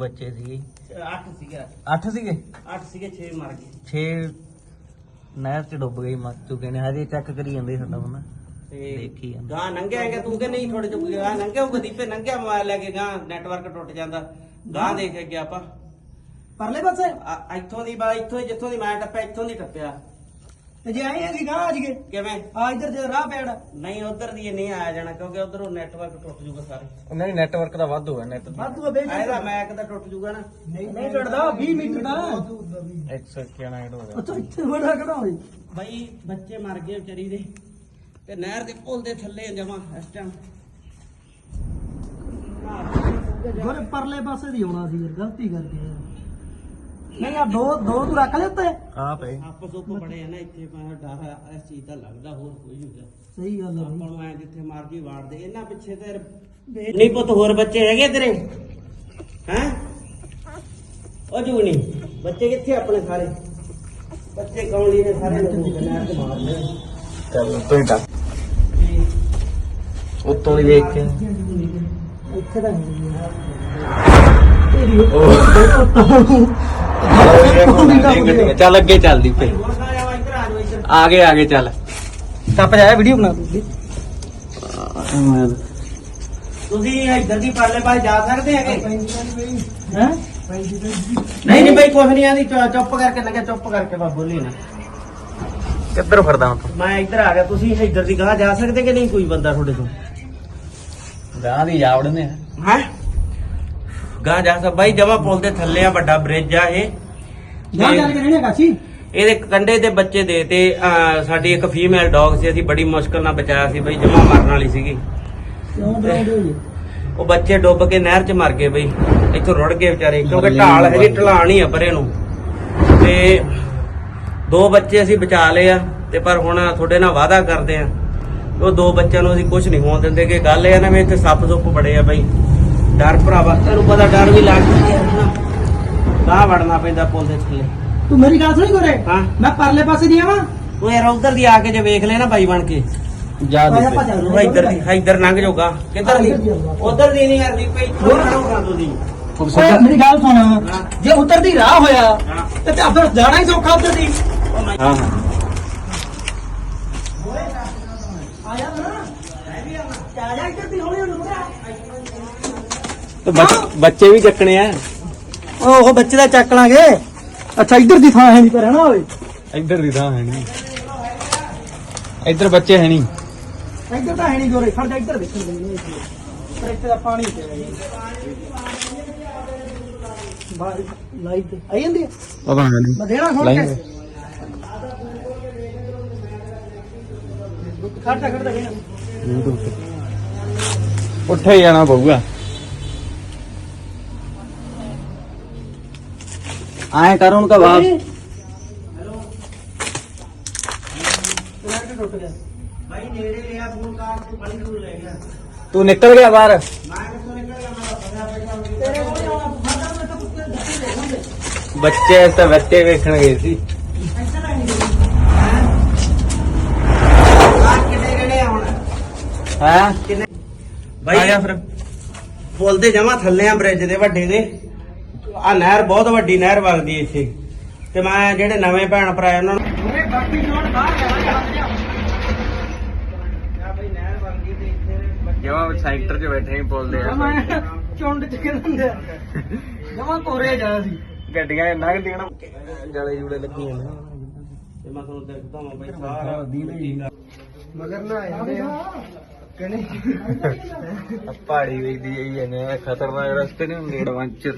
ਬੱਚੇ ਸੀਗੇ 8 ਸੀਗਾ। 8 ਸੀਗੇ? 8 ਸੀਗੇ 6 ਮਰ ਗਏ। 6 ਨਹਿਰ ਚ ਡੁੱਬ ਗਏ ਮਰ ਚੁੱਕੇ ਨੇ ਹਜੇ ਚੈੱਕ ਕਰੀ ਜਾਂਦੇ ਸਾਡਾ ਬੰਦਾ ਤੇ ਦੇਖੀ ਜਾਂਦੇ। ਗਾਂ ਨੰਗਿਆ ਹੈਗਾ ਤੂੰ ਕਿ ਨਹੀਂ ਥੋੜੇ ਚੁੱਕ ਗਾਂ ਨੰਗਿਆ ਹੋਊਗਾ ਦੀਪੇ ਨੰਗਿਆ ਮੋਬਾਈਲ ਲੈ ਕੇ ਗਾਂ ਨੈਟਵਰਕ ਟੁੱਟ ਜਾਂਦਾ। ਗਾਂ ਦੇਖ ਕੇ ਗਿਆ ਆਪਾਂ। ਪਰਲੇ ਪਾਸੇ? ਆ- ਇੱਥੋਂ ਦੀ ਬਾ ਇੱਥੋਂ ਹੀ ਜਿੱਥੋਂ ਦੀ ਮੈਂ ਟੱਪਿਆ ਇੱਥੋਂ ਦੀ ਟੱਪਿਆ। ਤੇ ਜੇ ਆਏ ਅਸੀਂ ਗਾਂ ਅੱਜ ਗਏ ਕਿਵੇਂ? ਆ ਇੱਧਰ ਜੇ ਰਾਹ ਪੈੜਾ। ਨਹੀਂ ਉਧਰ ਦੀ ਇਹ ਨਹੀਂ ਆਇਆ ਜਾਣਾ ਕਿਉਂਕਿ ਉਧਰੋਂ ਨੈਟਵਰਕ ਟੁੱਟ ਜੂਗਾ ਸਾਰੇ। ਨਹੀਂ ਨੈਟਵਰਕ ਦਾ ਵਾਧੂ ਹੈ ਨੈਟ ਵਾਧੂ ਆ ਬੇਜੀ ਇਹਦਾ ਮੈਕ ਤਾਂ ਟੁੱਟ ਜੂਗਾ ਨਾ। ਨਹੀਂ ਟੁੱਟਦਾ 20 ਮੀਟਰ ਦਾ। 191 ਹੋ ਗਿਆ। ਅੱਛਾ ਇੱਥੇ ਬੜਾ ਖੜਾ ਹੋਈ ਬਾਈ ਬੱਚੇ ਮਰ ਗਏ ਵਿਚਾਰੀ ਦੇ। ਤੇ ਨਹਿਰ ਦੇ ਪੁਲ ਦੇ ਥੱਲੇ ਜਮਾ ਇਸ ਟਾਈਮ ਗੋਰੇ ਪਰਲੇ ਪਾਸੇ ਦੀ ਆਉਣਾ ਸੀ ਗਲਤੀ ਕਰ ਗਏ ਯਾਰ। ਨਹੀਂ ਆ ਦੋ ਦੋ ਤੂੰ ਰੱਖ ਲੈ ਉੱਤੇ। ਆ ਪਏ ਆਪਸ ਉੱਪ ਬੜੇ ਆ ਨਾ ਇੱਥੇ ਮੈਂ ਡਰ ਆ ਇਸ ਚੀਜ਼ ਦਾ ਲੱਗਦਾ ਹੋਰ ਕੋਈ ਨਹੀਂ ਸਹੀ ਗੱਲ ਹੈ ਆਪਾਂ ਨੂੰ ਐ ਜਿੱਥੇ ਮਰਜ਼ੀ ਵਾੜਦੇ ਇਹਨਾਂ ਪਿੱਛੇ ਤੇ ਨਹੀਂ ਪੁੱਤ ਹੋਰ ਬੱਚੇ ਹੈਗੇ ਤੇਰੇ? ਹੈ? ਉਹ ਜੂਣੀ ਬੱਚੇ ਕਿੱਥੇ ਆਪਣੇ ਸਾਰੇ? ਬੱਚੇ ਕੌਲੀ ਨੇ ਸਾਰੇ ਲੋਕ ਨਹਿਰ ਤੇ ਮਾਰ ਲਏ। ਚੱਲ ਤੂੰ ਹੀ ਤਾਂ ਉੱਤੋਂ ਦੀ ਦੇਖ ਕੇ। ਇੱਥੇ ਤਾਂ ਨਹੀਂ ਚੱਲ ਅੱਗੇ ਚੱਲਦੀ ਸਾਰੇ ਆ ਆਗੇ ਚੱਲ। ਟੱਪ ਜਾਇਆ ਵੀਡੀਓ ਬਣਾ ਦੂੰਗੀ। ਤੁਸੀਂ ਇੱਧਰ ਦੀ ਪਰਲੇ ਪਾਸੇ ਜਾ ਸਕਦੇ ਹੈਗੇ? ਹੈ? ਨਹੀਂ ਨਹੀਂ ਬਈ ਕੁਛ ਨਹੀਂ ਆਂਦੀ ਚੁੱਪ ਕਰਕੇ ਲੱਗਿਆ ਚੁੱਪ ਕਰਕੇ ਬਾ ਬੋਲੀ ਨਾ। ਕਿੱਧਰ ਫਿਰਦਾ ਹੁਣ ਮੈਂ ਇੱਧਰ ਆ ਗਿਆ ਤੁਸੀਂ ਇੱਧਰ ਦੀ ਗਾਂ ਜਾ ਸਕਦੇ ਕਿ ਨਹੀਂ ਕੋਈ ਬੰਦਾ ਤੁਹਾਡੇ ਤੋਂ? ਗਾਂ ਦੀ ਜਾਵੜਨੇ ਆ ਹੈ? ਗਾਂ ਜਾ ਸਕ ਬਾਈ ਜਮਾ ਪੁਲ ਦੇ ਥੱਲੇ ਆ ਵੱਡਾ ਬ੍ਰਿਜ ਆ ਇਹ। ਗਾਂ ਚੱਲ ਕੇ ਰਹਿਣੇ ਕਾਸ਼ੀ? ਇਹਦੇ ਕੰਡੇ ਦੇ ਬੱਚੇ ਦੇ ਤੇ ਸਾਡੀ ਇੱਕ ਫੀਮੇਲ ਡੌਗ ਸੀ ਅਸੀਂ ਬੜੀ ਮੁਸ਼ਕਲ ਨਾਲ ਬਚਾਇਆ ਸੀ ਬਈ ਜਮਾ ਮਰਨ ਵਾਲੀ ਸੀਗੀ। ਜੀ ਉਹ ਬੱਚੇ ਡੁੱਬ ਕੇ ਨਹਿਰ 'ਚ ਮਰ ਗਏ ਬਈ ਇੱਥੋਂ ਰੁੜ ਗਏ ਵਿਚਾਰੇ ਕਿਉਂਕਿ ਢਾਲ ਹੈਗੀ ਢਲਾਣ ਹੀ ਆ ਪਰੇ ਨੂੰ। ਤੇ ਦੋ ਬੱਚੇ ਅਸੀਂ ਬਚਾ ਲਏ ਆ ਤੇ ਪਰ ਹੁਣ ਤੁਹਾਡੇ ਨਾਲ ਵਾਅਦਾ ਕਰਦੇ ਆ। ਉਹ ਦੋ ਬੱਚਿਆਂ ਨੂੰ ਅਸੀਂ ਕੁਝ ਨਹੀਂ ਹੋਣ ਦਿੰਦੇ ਕਿ ਗੱਲ ਇਹ ਆ ਨਾ ਵੀ ਇੱਥੇ ਸੱਪ ਸੁੱਪ ਬੜੇ ਆ ਬਈ। ਡਰ ਭਰਾਵਾ ਤੈਨੂੰ ਪਤਾ ਡਰ ਵੀ ਲੱਗਦਾ ਗਾਹ ਵੜਨਾ ਪੈਂਦਾ ਪੁੱਲ ਦੇ ਥੱਲੇ। ਤੂੰ ਮੇਰੀ ਗੱਲ ਸੁਣੀ ਕੋਰੇ ਹਾਂ। ਮੈਂ ਪਰਲੇ ਪਾਸੇ ਦੀ ਆਵਾਂ ਉਹ ਯਾਰ ਉਧਰ ਦੀ ਆ ਕੇ ਜੇ ਵੇਖ ਲੈ ਨਾ ਬਾਈ ਬਣ ਕੇ। ਜਾ ਉਹ ਇੱਧਰ ਦੀ ਇੱਧਰ ਲੰਘ ਜਾਊਗਾ। ਕਿੱਧਰ ਦੀ? ਉਧਰ ਦੀ ਨਹੀਂ ਕਰਦੀ ਪਈ ਥੋੜਾ ਖੜੂਗਾ ਤੂੰ ਦੀ ਓਏ ਮੇਰੀ ਗੱਲ ਸੁਣ। ਹਾਂ। ਜੇ ਉੱਤਰ ਦੀ ਰਾਹ ਹੋਇਆ। ਤੇ ਤੇ ਫਿਰ ਜਾਣਾ ਹੀ ਸੌਖਾ ਉੱਤਰ ਦੀ। ਹਾਂ ਹਾਂ ਆਇਆ ਨਾ ਮੈਂ ਵੀ ਆਵਾਂ ਆ ਜਾ ਇੱਧਰ ਦੀ ਹੌਲੀ ਹੌਲੀ ਮੁੜਿਆ ਤੇ ਬੱਚ- ਬੱਚੇ ਵੀ ਚੱਕਣੇ ਆ। ਉਹ ਬੱਚੇ ਦਾ ਚੱਕ ਲਾਂਗੇ। ਅੱਛਾ ਇੱਧਰ ਦੀ ਥਾਂ ਹੈ ਨਹੀਂ ਪਰ ਹਨਾ ਓਏ? ਇੱਧਰ ਦੀ ਥਾਂ ਹੈ ਨਹੀਂ ਇੱਧਰ ਬੱਚੇ ਹੈ ਨਹੀਂ ਇੱਧਰ ਤਾਂ ਹੈ ਨਹੀਂ ਜੋਰੇ ਖੜ ਜਾ ਇੱਧਰ ਦੇਖਣ ਦੇ ਨੇ ਪਰ ਇੱਥੇ ਦਾ ਪਾਣੀ ਪਿਆ ਹੈ। ਬਾਹਰ ਲਾਈਟ ਤੇ ਆਈ ਜਾਂਦੀ ਹੈ? ਪਤਾ ਨਹੀਂ ਮੈਂ ਦੇਣਾ ਖੋਲ ਲਾਈਨ ਕੇ ਖੜਦਾ ਖੜਦਾ ਉੱਠੇ ਜਾਣਾ ਪਊਗਾ। ਬੱਚੇ ਤਾਂ ਬੱਚੇ ਵੇਖਣ ਗਏ ਸੀ। ਇੱਧਰ ਆ ਨਹੀਂ ਕਾਰ ਕਿੰਨੇ ਕਿਹੜੇ ਆ ਹੁਣ? ਹਾਂ? ਕਿੰਨੇ? ਆ ਭਾਈ ਜਾ ਫਿਰ। ਪੁਲ ਦੇ ਜਮਾ ਥੱਲੇ ਆ ਬ੍ਰਿਜ ਦੇ ਵੱਡੇ ਦੇ। ਆ ਨਹਿਰ ਬਹੁਤ ਵੱਡੀ ਨਹਿਰ ਵਗਦੀ ਹੈ ਇੱਥੇ। ਤੇ ਮੈਂ ਜਿਹੜੇ ਨਵੇਂ ਭੈਣ ਭਰਾ ਉਹਨਾਂ ਨੂੰ ਓਏ ਬਾਕੀ ਜੋੜ ਬਾਹਰ ਆ ਬਈ ਨਹਿਰ ਵਗਦੀ ਤੇ ਇੱਥੇ ਜਵਾ ਸੈਕਟਰ 'ਚ ਬੈਠੇ ਹੀ ਬੋਲਦੇ ਜਮਾ ਚੁੰਡ ਚ ਕਿੰਦੇ ਜਮਾ ਕੋਰੇ ਜਾ ਸੀ ਗੱਡੀਆਂ ਲੰਘਦੀਆਂ ਨਾ। ਜਲੇ ਜੂਲੇ ਲੱਗੀ ਜਾਂਦੇ ਤੇ ਮੈਂ ਤੁਹਾਨੂੰ ਦੇਖਦਾ ਹਾਂ ਬਈ ਸਾਰਾ ਦੀਦੀ ਮਗਰ ਨਾ ਆਉਂਦੇ ਆ। ਕਹਨੇ ਪਹਾੜੀ ਵੇਖਦੀ ਜਾਈ ਜਾਂਦੇ ਆ ਖਤਰਨਾਕ ਰਸਤੇ ਨੇ ਹੁੰਦੇ ਐਡਵੈਂਚਰ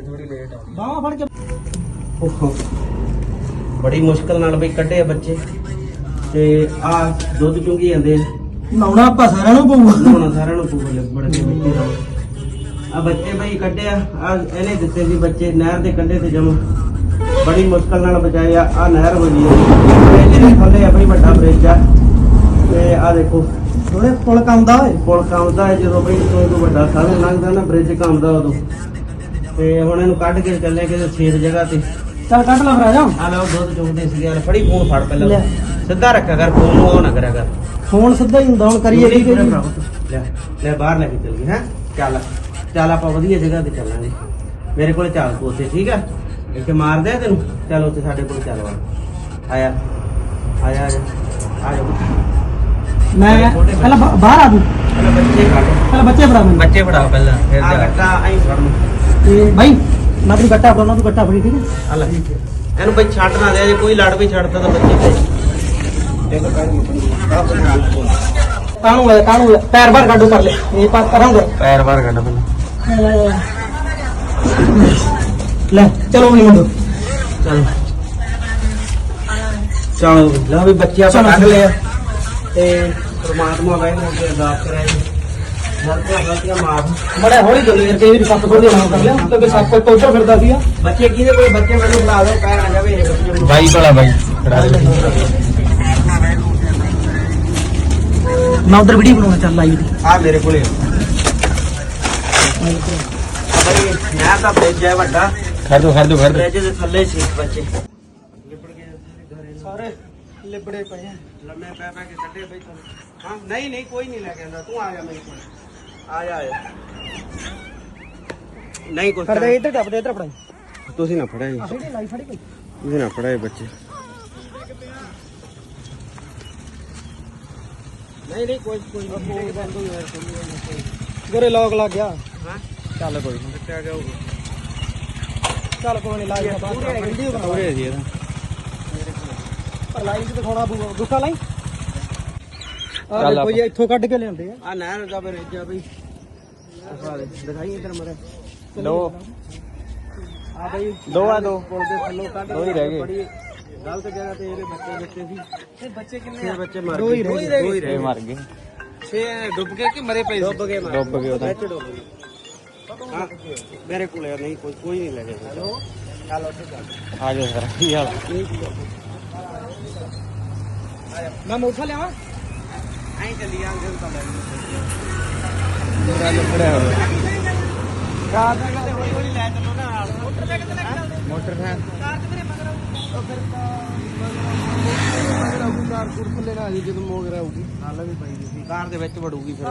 ਥੋੜੀ ਲੇਟ ਆ ਬਾਹਾਂ ਫੜ ਕੇ ਓਹੋ ਬੜੀ ਮੁਸ਼ਕਲ ਨਾਲ ਬਈ ਕੱਢੇ ਆ ਬੱਚੇ ਤੇ ਆ ਦੁੱਧ ਚੁੰਗੀ ਜਾਂਦੇ ਆ ਲਾਉਣਾ ਆਪਾਂ ਸਾਰਿਆਂ ਨੂੰ ਪਊਗਾ ਹੁਣ ਸਾਰਿਆਂ ਨੂੰ ਪੂਰ ਲੱਗ ਕੇ ਮਿੱਟੀ ਦਾ ਆ ਬੱਚੇ ਬਈ ਕੱਢੇ ਆ ਆ ਇਹਨੇ ਦਿੱਤੇ ਸੀ ਬੱਚੇ ਨਹਿਰ ਦੇ ਕੰਢੇ ਤੇ ਜਮ ਬੜੀ ਮੁਸ਼ਕਲ ਨਾਲ ਬਚਾਏ ਆ ਨਹਿਰ ਹੋਈ ਹੈ ਇਹਦੇ ਥੱਲੇ ਆ ਬਈ ਵੱਡਾ ਬ੍ਰਿਜ ਆ। ਤੇ ਆ ਦੇਖੋ ਦੋਰੇ ਪੁਲ ਕੰਮਦਾ ਓਏ। ਪੁਲ ਕੰਮਦਾ ਹੈ ਜਦੋਂ ਬਈ ਤੋਂ ਤੋਂ ਵੱਡਾ ਸਾਧਨ ਲੰਘਦਾ ਨਾ ਬ੍ਰਿਜ ਕੰਮਦਾ ਉਦੋਂ। ਤੇ ਹੁਣ ਇਹਨੂੰ ਕੱਢ ਕੇ ਚੱਲੇ ਕਿਸੇ ਛੇਦ ਜਗ੍ਹਾ ਤੇ। ਚੱਲ ਕੱਢ ਲਾ ਫਿਰ ਆ ਜਾ। ਆ ਲਓ ਦੁੱਧ ਚੋਂਦੇ ਸੀ ਯਾਰ ਫੜੀ ਫੋਨ ਫੜ ਪਹਿਲਾਂ। ਲੈ। ਸਿੱਧਾ ਰੱਖਿਆ ਕਰ ਫੋਨ ਨੂੰ ਉਹ ਨਾ ਕਰਿਆ ਕਰ। ਫੋਨ ਸਿੱਧਾ ਹੀ ਹੁੰਦਾ ਹੁਣ ਕਰੀਏ ਕੀ ਕਰੀਏ? ਲੈ ਲੈ ਬਾਹਰ ਲੈ ਕੇ ਚੱਲੀਏ ਹੈ। ਚੱਲ ਚੱਲ ਆਪਾਂ ਵਧੀਆ ਜਗ੍ਹਾ ਤੇ ਚੱਲਾਂਗੇ। ਮੇਰੇ ਕੋਲ ਚੱਲ ਉੱਥੇ ਠੀਕ ਆ? ਇੱਥੇ ਮਾਰ ਦੇ ਤੈਨੂੰ? ਚੱਲ ਉੱਥੇ ਸਾਡੇ ਕੋਲ ਚੱਲ ਵਾ ਆਇਆ। ਆਇਆ ਆਇਆ ਆ ਜਾ। ਮੈਂ ਪਹਿਲਾਂ ਬਾ- ਬਾਹਰ ਆ ਤੂੰ। ਪਹਿਲਾਂ ਬੱਚੇ ਕੱਢ ਪਹਿਲਾਂ ਬੱਚੇ ਫੜਾ ਮੈਨੂੰ। ਬੱਚੇ ਫੜਾ ਪਹਿਲਾਂ ਫਿਰ ਆ ਜਾ। ਗੱਟਾ ਐਂ ਫੜ ਨੂੰ ਤੇ ਬਾਈ ਮੈਂ ਤੈਨੂੰ ਗੱਟਾ ਫੜਾਉਣਾ ਤੂੰ ਗੱਟਾ ਫੜੀ ਠੀਕ ਹੈ? ਆ ਲੈ। ਇਹਨੂੰ ਬਈ ਛੱਡ ਨਾ ਦੇ ਜੇ ਕੋਈ ਲੜ ਵੀ ਛੱਡਦਾ ਤਾਂ ਬੱਚੇ ਤੇ ਕਾਣੂ ਹੈ? ਕਾਣੂ ਹੈ ਪੈਰ ਬਾਹਰ ਕੱਢੋ ਕਰ ਲੈ। ਇਹ ਕਰਾਂਗੇ। ਪੈਰ ਬਾਹਰ ਕੱਢ ਪਹਿਲਾਂ। ਲੈ। ਚਲੋ ਨਹੀਂ ਮੁੰਡੋ। ਚਲ। ਚਲੋ। ਲਓ ਵੀ ਬੱਚੇ ਆਪਾਂ। ਕੱਢ ਲਿਆ। ਤੇ ਪ੍ਰਮਾਤਮਾ ਵਾਹਿਗੁਰੂ ਅੱਗੇ ਅਰਦਾਸ ਕਰਾਈ ਗਲਤੀਆਂ ਗਲਤੀਆਂ ਮਾਫ। ਬੜਾ ਹੌਲੀ ਚੱਲ ਯਾਰ ਕਈ ਵਾਰੀ ਸੱਪ ਖੋਲ ਦੇਣਾ ਕਰ ਲਿਆ। ਕਿਉਂਕਿ ਸੱਪ ਕੋਈ ਪੌਂਚਾ ਫਿਰਦਾ ਸੀਗਾ। ਬੱਚੇ ਕਿਹਦੇ ਕੋਈ ਬੱਚੇ ਮੈਨੂੰ ਬੁਲਾ ਦਿਓ ਪੈਰ ਨਾ ਜਾਵੇ। ਇਹ ਬੱਚੇ ਨੂੰ ਬਾਈ ਭਲਾ ਬਾਈ ਦੇ। ਮੈਂ ਉਧਰ ਵੀਡੀਓ ਬਣਾਉਣਾ ਚੱਲ ਲਾਈਵ ਦੀ। ਆ ਮੇਰੇ ਕੋਲੇ ਆ। ਬਈ ਮੈਂ ਤਾਂ ਭੇਜਿਆ ਵੱਡਾ। ਖੜ ਦੋ ਖੜ ਦੋ ਖੜ ਦੋ ਬ੍ਰਿਜ ਦੇ ਥੱਲੇ ਸੀ ਬੱਚੇ ਸਾਰੇ ਲਿਬੜੇ ਪਏ ਆ ਲੰਮੇ ਪੈ ਪੈ ਕੇ ਕੱਢੇ ਬਈ ਤੁਹਾਨੂੰ ਹਾਂ ਨਹੀਂ ਨਹੀਂ ਕੋਈ ਨਹੀਂ ਲੈ ਕੇ ਆਂਦਾ ਤੂੰ ਆ ਜਾ ਮੇਰੇ ਕੋਲ ਆ ਜਾ ਆ ਜਾ ਨਹੀਂ ਕੁਛ ਕਰਦੇ ਇੱਧਰ ਟੱਪਦੇ ਇੱਧਰ ਫੜਾਈ ਤੁਸੀਂ ਨਾ ਫੜਿਆ ਜੀ ਆ ਫੜੀ ਲਾਈ ਫੜੀ ਕੋਈ ਤੁਸੀਂ ਨਾ ਫੜਿਆ ਬੱਚੇ ਨਹੀਂ ਨਹੀਂ ਕੋਈ ਕੋਈ ਨਹੀਂ ਬੰਦ ਹੋ ਯਾਰ ਗਰੇ ਲੋਕ ਲੱਗ ਗਿਆ ਹਾਂ ਚੱਲ ਕੋਈ ਨਹੀਂ ਕਿੱਥੇ ਆ ਗਿਆ ਹੋਊਗਾ ਚੱਲ ਕੋਈ ਨਹੀਂ ਲਾਈ ਵੀਡੀਓ ਬਣਾ ਹੋਰੇ ਜੀ ਇਹਦਾ ਪਰ ਲਾਈਵ ਤੇ। ਦਿਖਾਉਣਾ ਪਊਗਾ ਗੁੱਸਾ ਲਾਈ। ਆ ਦੇਖੋ ਜੀ ਇੱਥੋਂ ਕੱਢ ਕੇ ਲਿਆਉਂਦੇ ਆ। ਆ ਨਹਿਰ ਦਾ ਫਿਰ ਇੱਜਾ ਬਈ ਦਿਖਾਈ ਇੱਧਰ ਮਰੇ ਦੋ ਆ ਬਈ ਦੋ ਆ ਦੋ। ਪੁਲ ਦੇ ਥੱਲੋਂ ਕੱਢ ਦੋ ਹੀ ਰਹਿ ਗਏ। ਗਲਤ ਜਗ੍ਹਾ ਤੇ ਇਹਦੇ ਬੱਚੇ ਬੱਚੇ ਸੀ। ਇਹ ਬੱਚੇ ਕਿੰਨੇ ਛੇ ਬੱਚੇ ਮਰ ਦੋ ਹੀ ਗਏ। ਰਹਿ ਗਏ। ਦੋ ਹੀ ਰਹਿ ਮਰ ਗਏ। ਛੇ ਡੁੱਬ ਗਏ ਕਿ ਮਰੇ ਪਏ ਡੁੱਬ ਗਏ ਮਰ ਡੁੱਬ ਗਏ ਉਹ ਤਾਂ। ਡੁੱਬ ਗਏ। ਹਾਂ ਮੇਰੇ ਕੋਲ ਹੈ, ਨਹੀਂ ਕੋਈ ਕੋਈ ਨਹੀਂ ਲੈ ਕੇ ਹੈਲੋ ਚੱਲ ਉੱਥੇ ਚੱਲ ਆ ਜਾਓ ਸਰ ਕੀ ਹਾਲ ਮੈਂ ਮੋਠਾ ਲਿਆਵਾਂ? ਐਂ ਚੱਲੀ ਜਾਂਦੇ ਤਾਂ ਲੈ ਮੇਰਾ ਹੋਇਆ। ਕਿਤੇ ਲੈ ਚੱਲੋ ਨਾ ਨਾਲ। ਮੋਟਰਸਾਈਕਲ ਕਾਰ ਕੁਰ ਥੱਲੇ ਨਾ ਜੀ ਜਦੋਂ ਮੋਗ ਰਹੂਗੀ ਨਾਲ ਵੀ ਪਈ ਸੀ ਕਾਰ ਦੇ ਵਿੱਚ ਵੜੂਗੀ ਫਿਰ।